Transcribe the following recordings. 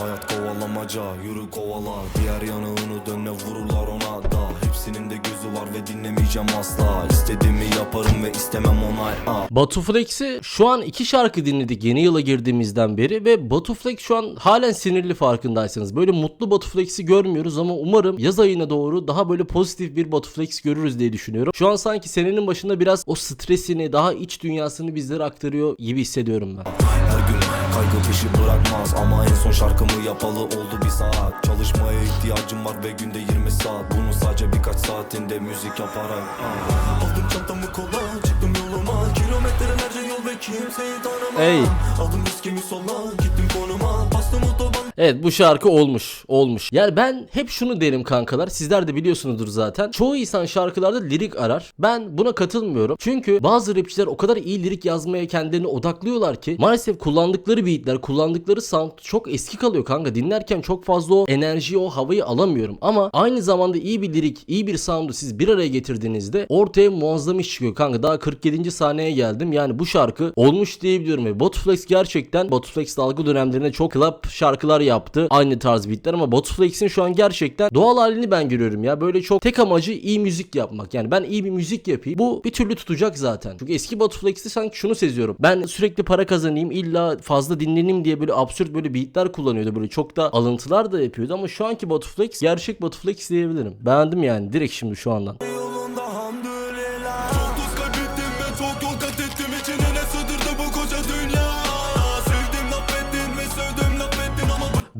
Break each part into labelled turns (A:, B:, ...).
A: Hayat kov kovalamaca yürü kovala Diğer yanağını dönle vururlar ona da Hepsinin de gözü var ve dinlemeyeceğim asla İstediğimi yaparım ve istemem onay ah.
B: Batu Flex'i şu an iki şarkı dinledik yeni yıla girdiğimizden beri ve Batu Flex şu an halen sinirli farkındaysanız. Böyle mutlu Batu Flex'i görmüyoruz ama umarım yaz ayına doğru daha böyle pozitif bir Batu Flex görürüz diye düşünüyorum. Şu an sanki senenin başında biraz o stresini, daha iç dünyasını bizlere aktarıyor gibi hissediyorum ben.
A: Her gün kaygı peşi bırakmaz Ama en son şarkımı yapalı oldu bir saat. Çalışmaya ihtiyacım var ve günde 20 saat. Bunun sadece birkaç saatinde müzik yaparak. Ah. Aldım çantamı kola çıktım yoluma. Kilometrelerce yol ve kimseyi tanımam.
B: Ey.
A: Aldım riskimi sola gittim konuma. Otoban
B: Evet bu şarkı olmuş. Olmuş. Yani ben hep şunu derim kankalar. Sizler de biliyorsunuzdur zaten. Çoğu insan şarkılarda lirik arar. Ben buna katılmıyorum. Çünkü bazı rapçiler o kadar iyi lirik yazmaya kendilerini odaklıyorlar ki maalesef kullandıkları beatler, kullandıkları sound çok eski kalıyor kanka. Dinlerken çok fazla o enerjiyi, o havayı alamıyorum. Ama aynı zamanda iyi bir lirik, iyi bir sound'u siz bir araya getirdiğinizde ortaya muazzam iş çıkıyor kanka. Daha 47. sahneye geldim. Yani bu şarkı olmuş diyebiliyorum ve Botuflex gerçekten Botuflex dalga dönemlerinde çok club şarkılar yaptı. Aynı tarz beatler ama Botuflex'in şu an gerçekten doğal halini ben görüyorum ya. Böyle çok tek amacı iyi müzik yapmak. Yani ben iyi bir müzik yapayım. Bu bir türlü tutacak zaten. Çünkü eski Botuflex'te sanki şunu seziyorum. Ben sürekli para kazanayım, illa fazla dinleneyim diye böyle absürt böyle beatler kullanıyordu. Böyle çok da alıntılar da yapıyordu ama şu anki Botuflex gerçek Botuflex diyebilirim. Beğendim yani direkt şimdi şu andan.
A: yolunda hamdülillah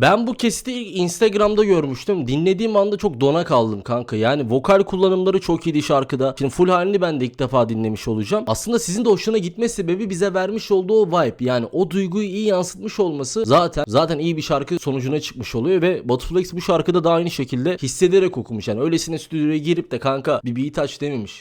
B: Ben bu kesiti ilk Instagram'da görmüştüm. Dinlediğim anda çok dona kaldım kanka. Yani vokal kullanımları çok iyiydi şarkıda. Şimdi full halini ben de ilk defa dinlemiş olacağım. Aslında sizin de hoşuna gitme sebebi bize vermiş olduğu o vibe. Yani o duyguyu iyi yansıtmış olması zaten zaten iyi bir şarkı sonucuna çıkmış oluyor ve Botuflex bu şarkıda da aynı şekilde hissederek okumuş. Yani öylesine stüdyoya girip de kanka bir beat aç dememiş.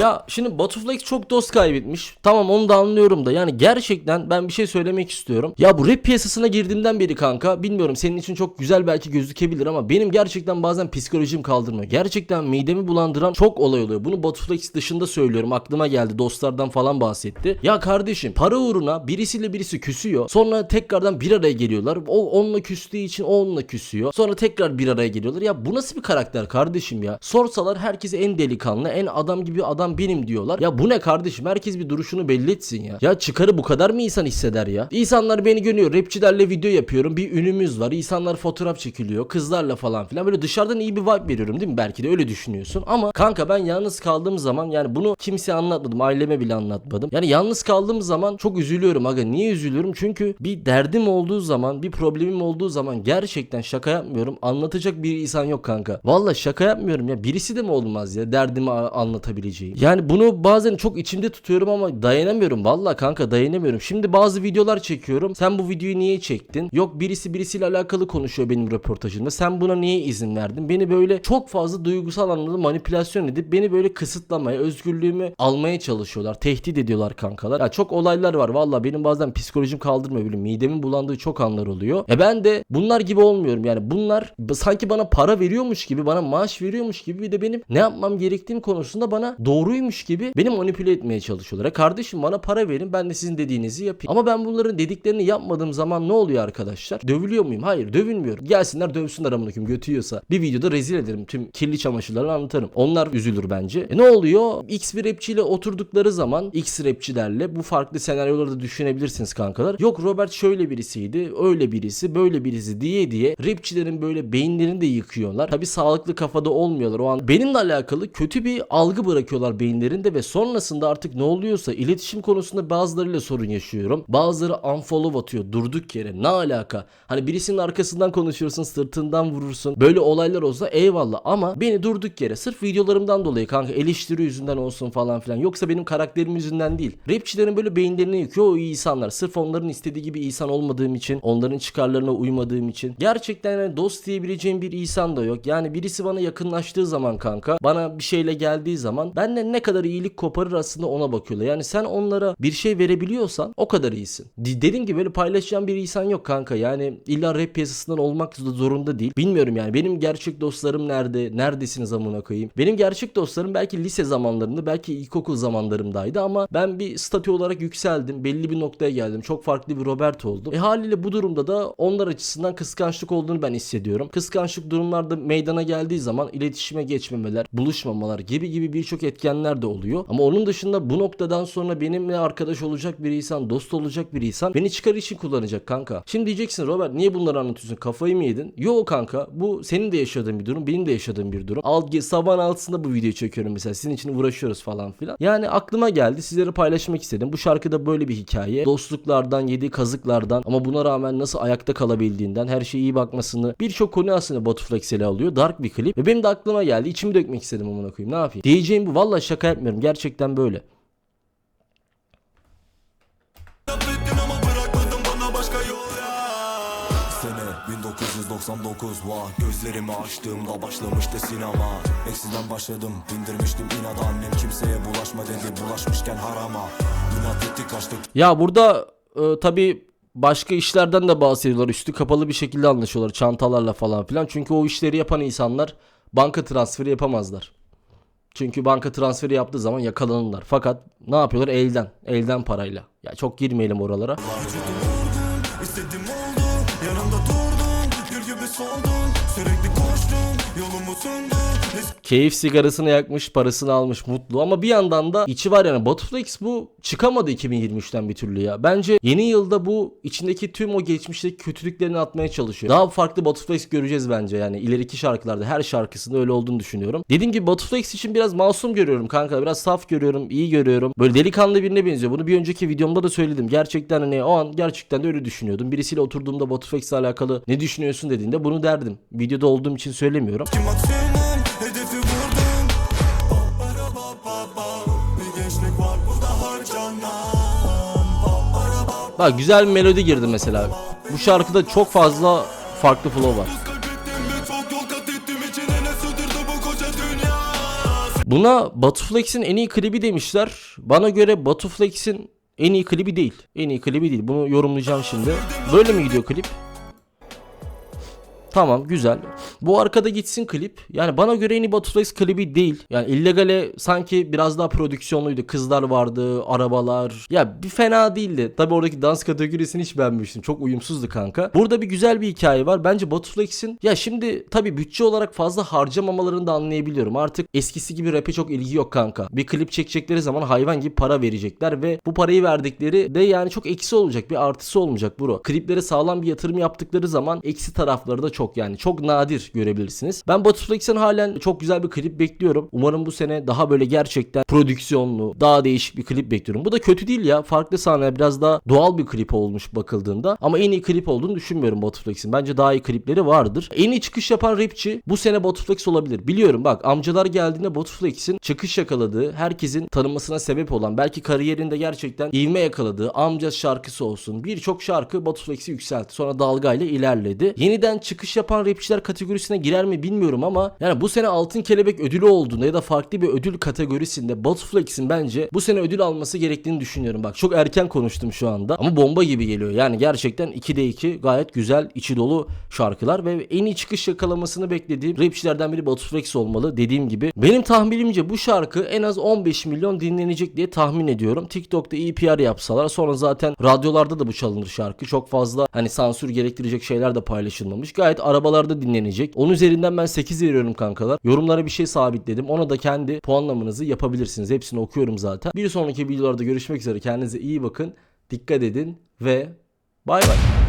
B: Ya şimdi Butterflex çok dost kaybetmiş. Tamam onu da anlıyorum da yani gerçekten ben bir şey söylemek istiyorum. Ya bu rap piyasasına girdiğimden beri kanka bilmiyorum senin için çok güzel belki gözükebilir ama benim gerçekten bazen psikolojim kaldırmıyor. Gerçekten midemi bulandıran çok olay oluyor. Bunu Butterflex dışında söylüyorum. Aklıma geldi. Dostlardan falan bahsetti. Ya kardeşim para uğruna birisiyle birisi küsüyor. Sonra tekrardan bir araya geliyorlar. O onunla küstüğü için o onunla küsüyor. Sonra tekrar bir araya geliyorlar. Ya bu nasıl bir karakter kardeşim ya? Sorsalar herkese en delikanlı, en adam gibi adam benim diyorlar. Ya bu ne kardeşim? Herkes bir duruşunu belli etsin ya. Ya çıkarı bu kadar mı insan hisseder ya? İnsanlar beni görüyor. Rapçilerle video yapıyorum. Bir ünümüz var. İnsanlar fotoğraf çekiliyor. Kızlarla falan filan. Böyle dışarıdan iyi bir vibe veriyorum değil mi? Belki de öyle düşünüyorsun. Ama kanka ben yalnız kaldığım zaman yani bunu kimseye anlatmadım. Aileme bile anlatmadım. Yani yalnız kaldığım zaman çok üzülüyorum aga. Niye üzülüyorum? Çünkü bir derdim olduğu zaman, bir problemim olduğu zaman gerçekten şaka yapmıyorum. Anlatacak bir insan yok kanka. Valla şaka yapmıyorum ya. Birisi de mi olmaz ya derdimi a- anlatabileceği. Yani bunu bazen çok içimde tutuyorum ama dayanamıyorum. Valla kanka dayanamıyorum. Şimdi bazı videolar çekiyorum. Sen bu videoyu niye çektin? Yok birisi birisiyle alakalı konuşuyor benim röportajımda. Sen buna niye izin verdin? Beni böyle çok fazla duygusal anlamda manipülasyon edip beni böyle kısıtlamaya, özgürlüğümü almaya çalışıyorlar. Tehdit ediyorlar kankalar. Ya çok olaylar var. Valla benim bazen psikolojim kaldırmıyor. Böyle midemin bulandığı çok anlar oluyor. E ben de bunlar gibi olmuyorum. Yani bunlar sanki bana para veriyormuş gibi, bana maaş veriyormuş gibi bir de benim ne yapmam gerektiğim konusunda bana doğruymuş gibi beni manipüle etmeye çalışıyorlar. E kardeşim bana para verin ben de sizin dediğinizi yapayım. Ama ben bunların dediklerini yapmadığım zaman ne oluyor arkadaşlar? Dövülüyor muyum? Hayır dövülmüyorum. Gelsinler dövsünler amına koyayım götü yiyorsa. Bir videoda rezil ederim. Tüm kirli çamaşırlarını anlatırım. Onlar üzülür bence. E ne oluyor? X bir rapçiyle oturdukları zaman X rapçilerle bu farklı senaryoları da düşünebilirsiniz kankalar. Yok Robert şöyle birisiydi, öyle birisi, böyle birisi diye diye rapçilerin böyle beyinlerini de yıkıyorlar. Tabi sağlıklı kafada olmuyorlar o an. Benimle alakalı kötü bir algı bırakıyorlar beyinlerinde ve sonrasında artık ne oluyorsa iletişim konusunda bazılarıyla sorun yaşıyorum. Bazıları unfollow atıyor durduk yere. Ne alaka? Hani birisinin arkasından konuşuyorsun, sırtından vurursun. Böyle olaylar olsa eyvallah ama beni durduk yere sırf videolarımdan dolayı kanka eleştiri yüzünden olsun falan filan. Yoksa benim karakterim yüzünden değil. Rapçilerin böyle beyinlerini yıkıyor o iyi insanlar. Sırf onların istediği gibi insan olmadığım için, onların çıkarlarına uymadığım için. Gerçekten yani dost diyebileceğim bir insan da yok. Yani birisi bana yakınlaştığı zaman kanka, bana bir şeyle geldiği zaman benle senden ne kadar iyilik koparır aslında ona bakıyorlar. Yani sen onlara bir şey verebiliyorsan o kadar iyisin. De- dediğim gibi böyle paylaşacağın bir insan yok kanka. Yani illa rap piyasasından olmak da zorunda değil. Bilmiyorum yani benim gerçek dostlarım nerede? Neredesiniz amına koyayım? Benim gerçek dostlarım belki lise zamanlarında belki ilkokul zamanlarımdaydı ama ben bir statü olarak yükseldim. Belli bir noktaya geldim. Çok farklı bir Robert oldum. E haliyle bu durumda da onlar açısından kıskançlık olduğunu ben hissediyorum. Kıskançlık durumlarda meydana geldiği zaman iletişime geçmemeler, buluşmamalar gibi gibi birçok etkenler de oluyor. Ama onun dışında bu noktadan sonra benimle arkadaş olacak bir insan, dost olacak bir insan beni çıkar için kullanacak kanka. Şimdi diyeceksin Robert niye bunları anlatıyorsun? Kafayı mı yedin? Yo kanka bu senin de yaşadığın bir durum, benim de yaşadığım bir durum. Al, sabahın altısında bu videoyu çekiyorum mesela. Sizin için uğraşıyoruz falan filan. Yani aklıma geldi. Sizlere paylaşmak istedim. Bu şarkıda böyle bir hikaye. Dostluklardan, yediği kazıklardan ama buna rağmen nasıl ayakta kalabildiğinden, her şeye iyi bakmasını birçok konu aslında Batu alıyor. Dark bir klip. Ve benim de aklıma geldi. İçimi dökmek istedim amına koyayım. Ne yapayım? Diyeceğim bu. Vallahi şaka yapmıyorum. Gerçekten böyle.
A: Sene 1999 vah Gözlerimi açtığımda başlamıştı sinema Eksizden başladım bindirmiştim inat Annem kimseye bulaşma dedi bulaşmışken harama İnat ettik kaçtık
B: Ya burada e, tabi başka işlerden de bahsediyorlar. Üstü kapalı bir şekilde anlaşıyorlar çantalarla falan filan. Çünkü o işleri yapan insanlar banka transferi yapamazlar. Çünkü banka transferi yaptığı zaman yakalanırlar. Fakat ne yapıyorlar? Elden. Elden parayla. Ya çok girmeyelim oralara. Keyif sigarasını yakmış, parasını almış, mutlu ama bir yandan da içi var yani Botflex bu çıkamadı 2023'ten bir türlü ya. Bence yeni yılda bu içindeki tüm o geçmişteki kötülüklerini atmaya çalışıyor. Daha farklı Botflex göreceğiz bence yani ileriki şarkılarda her şarkısında öyle olduğunu düşünüyorum. Dediğim gibi Botflex için biraz masum görüyorum kanka. Biraz saf görüyorum, iyi görüyorum. Böyle delikanlı birine benziyor. Bunu bir önceki videomda da söyledim. Gerçekten hani o an gerçekten de öyle düşünüyordum. Birisiyle oturduğumda Botflex'le alakalı ne düşünüyorsun dediğinde bunu derdim. Videoda olduğum için söylemiyorum.
A: Ba
B: Bak güzel bir melodi girdi mesela. Bu şarkıda çok fazla farklı flow var. Buna Batuflex'in en iyi klibi demişler. Bana göre Batuflex'in en iyi klibi değil. En iyi klibi değil. Bunu yorumlayacağım şimdi. Böyle mi gidiyor klip? Tamam güzel. Bu arkada gitsin klip. Yani bana göre en iyi Batuflex klibi değil. Yani illegale sanki biraz daha prodüksiyonluydu. Kızlar vardı, arabalar. Ya bir fena değildi. Tabi oradaki dans kategorisini hiç beğenmiştim. Çok uyumsuzdu kanka. Burada bir güzel bir hikaye var. Bence Batuflex'in ya şimdi tabi bütçe olarak fazla harcamamalarını da anlayabiliyorum. Artık eskisi gibi rap'e çok ilgi yok kanka. Bir klip çekecekleri zaman hayvan gibi para verecekler ve bu parayı verdikleri de yani çok eksi olacak. Bir artısı olmayacak bro. Kliplere sağlam bir yatırım yaptıkları zaman eksi tarafları da çok yani. Çok nadir görebilirsiniz. Ben Batuflex'in halen çok güzel bir klip bekliyorum. Umarım bu sene daha böyle gerçekten prodüksiyonlu, daha değişik bir klip bekliyorum. Bu da kötü değil ya. Farklı sahneler biraz daha doğal bir klip olmuş bakıldığında. Ama en iyi klip olduğunu düşünmüyorum Batuflex'in. Bence daha iyi klipleri vardır. En iyi çıkış yapan rapçi bu sene Batuflex olabilir. Biliyorum bak amcalar geldiğinde Batuflex'in çıkış yakaladığı, herkesin tanınmasına sebep olan, belki kariyerinde gerçekten ivme yakaladığı amca şarkısı olsun. Birçok şarkı Batuflex'i yükseltti. Sonra dalgayla ilerledi. Yeniden çıkış yapan rapçiler kategorisine girer mi bilmiyorum ama yani bu sene Altın Kelebek ödülü olduğunda ya da farklı bir ödül kategorisinde Batuflex'in bence bu sene ödül alması gerektiğini düşünüyorum. Bak çok erken konuştum şu anda ama bomba gibi geliyor. Yani gerçekten 2'de 2 gayet güzel içi dolu şarkılar ve en iyi çıkış yakalamasını beklediğim rapçilerden biri Batuflex olmalı dediğim gibi. Benim tahminimce bu şarkı en az 15 milyon dinlenecek diye tahmin ediyorum. TikTok'ta iyi PR yapsalar sonra zaten radyolarda da bu çalınır şarkı. Çok fazla hani sansür gerektirecek şeyler de paylaşılmamış. Gayet arabalarda dinlenecek. Onun üzerinden ben 8 veriyorum kankalar. Yorumlara bir şey sabitledim. Ona da kendi puanlamanızı yapabilirsiniz. Hepsini okuyorum zaten. Bir sonraki videolarda görüşmek üzere. Kendinize iyi bakın. Dikkat edin ve bay bay.